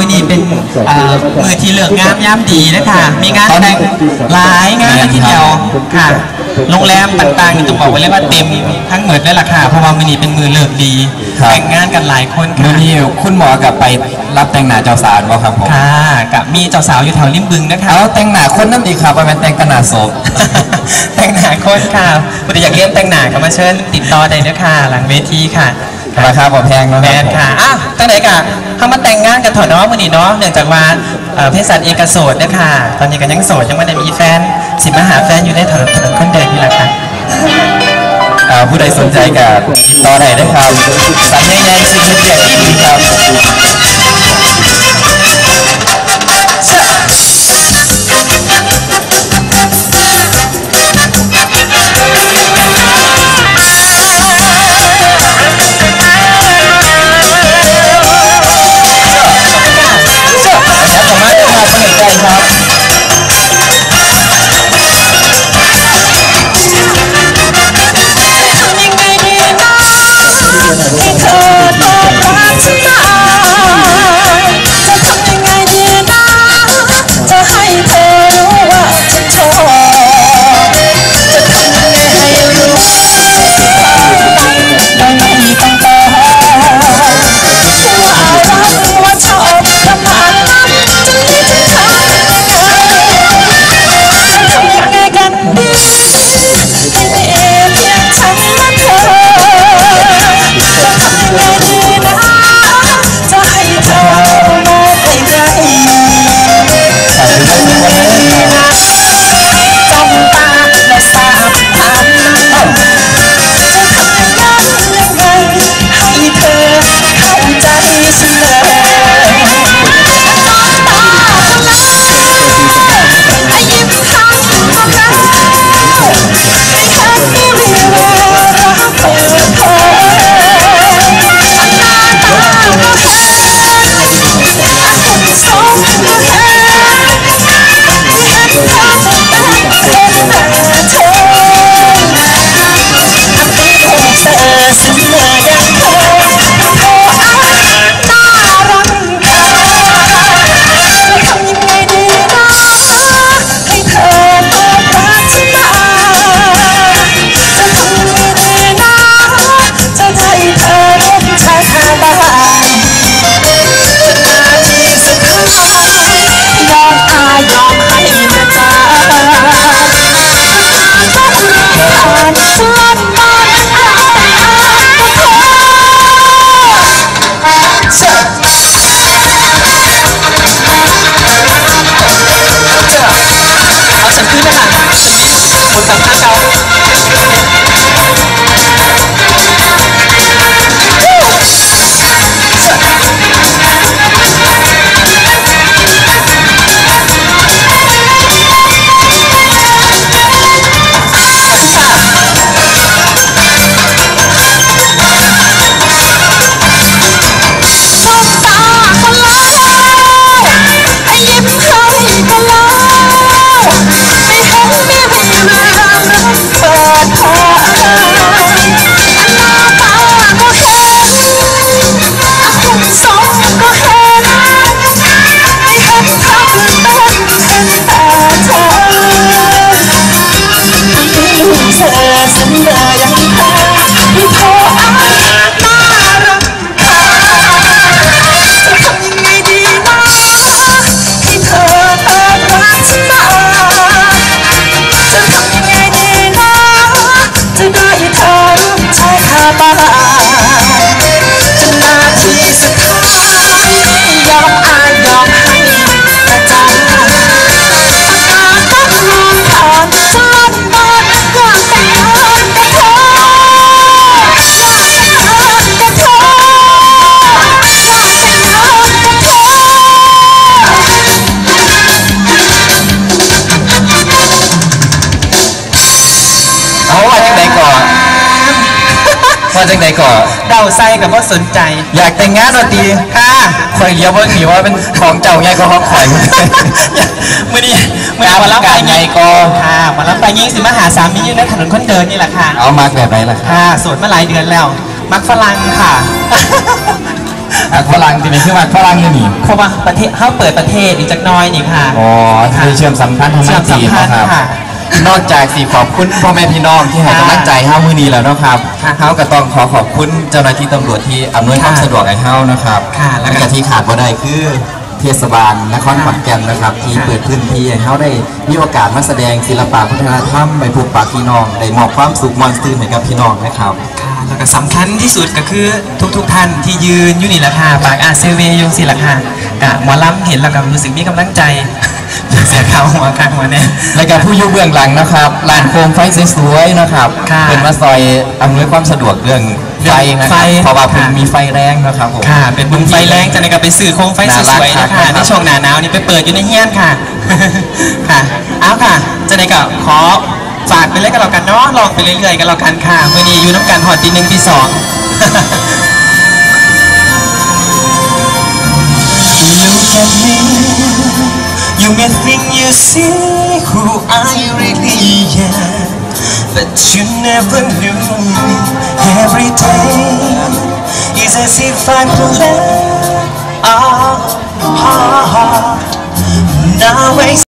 วันนี้เป็นเอ่อมือที่เลือกงามย่ำดีนะคะมีงานแต่งหลายงานเลยทีเดียวค่ะ โรงแรมต่างๆนี่ต้องบอกไว้เลยว่าเต็มทั้งหมดเลยล่ะค่ะเพราะว่ามือนี้เป็นมือเลิกดีครับ แต่งงานกันหลายคนมื่ค่ะอนี้คุณหมอกับไปรับแต่งหน้าเจ้าสาวบ่ครับผมค่ะกับมีเจ้าสาวอยู่แถวริมบึงนะคะเอาแต่งหน้าคนนั่นดีครับว่าเป็นแต่งกระหน้าศพ แต่งหน้าคนค่ะคุณอยากเรียนแต่งหน้าก็มาเชิญติดต่อได้ด้วยค่ะ หลังเวทีค่ะ ราคาบ่แพงเนาะแมครับนค่ะอ้าวตั้งไหนกะเขามาแต่งงานกันเถอะเนาะมื่อนี้เนาะเนื่องจากว่าเอ่อเพศสัตว์เอกโสดเนยคะตอนนี้ก็ยังโสดยังไม่ได้มีแฟน สิมาหาแฟนอยู่ในถนนถนนคนเดินนี่แหละค่ะอ่าผู้ใดสนใจกับติดต่อได้นะครับสัญญาใหญ่สิ่งเดียวที่ดีครับ ในี่คนสั อเสมออย่างเธอที่โทรอาน่ารักค่ะจะทำยังไงดีนะให้เธอตอบรักฉันมาจะทำยังไงดีนะจะได้เธอร่วมชายคาบ้าง ว่าจังไหนก่อนเดาไส้กับว่าสนใจ อยากแต่งงานดนตรีค่ะข่อยเลี้ยวเบิ่งหนีว่าเป็นของเจ้าใหญ่ก็ของข่อยมื่อนี้มื่อนี้มารับไปการไงก็ค่ะมารับไปยิ่งสิมาหาสามีอยู่ในถนนคนเดินนี่แหละค่ะ เอามากแบบไหนล่ะครับค่ะโสดมาหลายเดือนแล้ว มักฝรั่งค่ะอักฝรั่งที่นี่คือว่าฝรั่งนี่นี่เพราะว่าประเทศเขาเปิดประเทศอีกจักหน้อยนี่ค่ะ อ๋อที่เชื่อมสัมพันธ์ทางเชื่อมสัจีมนพันธ์นะครับค่ะ นอกจากสี่ขอบคุณพ่อแม่พี่น้องที่ให้กำลังใจเฮามื้อนี้แล้วเนาะครับค่ะเฮาก็ต้องขอขอบคุณเจ้าหน้าที่ตำรวจที่อำนวยความค่ะสะดวกให้เฮานะครับค่ะแล้แล้ววก็ก็ที่ขาดบ่ได้คือเทศบาลนครขอนแก่นนะครับ ที่ค่ะเปิดพื้นที่ให้เฮาได้มีโอกาสมาแสดงศิลปะวัฒนธรรมไปพบปะพี่น้องได้มอบความสุขมวลซื่นให้กับพี่น้องนะครับค่ะแล้วก็สำคัญที่สุดก็คือทุก ๆ ท่านที่ยืนอยู่นี่แหละค่ะปากอาเซเวยุงสิละค่ะกะหมอลำเห็นแล้วก็รู้สึกมีกำลังใจ เสียเขาหัวกลางหัวเนี่ยและการผู้อยู่เบื้องหลังนะครับลานโคมไฟสวยๆนะครับค่ะเป็นมาซอยอำนวยความสะดวกเรื่องไฟนะคไฟรับเพราะว่าเพิ่งค่ะมีไฟแรงนะครับผมค่ะ เป็นบุญไฟแรงจากนั้นก็ไปสื่อโคมไฟสวยๆน่ารันะกครัคะบในช่วงหนาหนาวนี่ไปเปิดอยู่ในเฮี้ยนค่ะค่ะเอาค่ะจากนั้นก็ขอฝากไปเลยกันแล้วกันเนาะลองไปเรื่อยๆกันแล้วกันค่ะเมื่อนี้อยู่น้ำกันหอดตีหนึ่งตีสอง Look at me You may think you see who I really am But you never knew me. Every day is as if I play oh, oh. Now I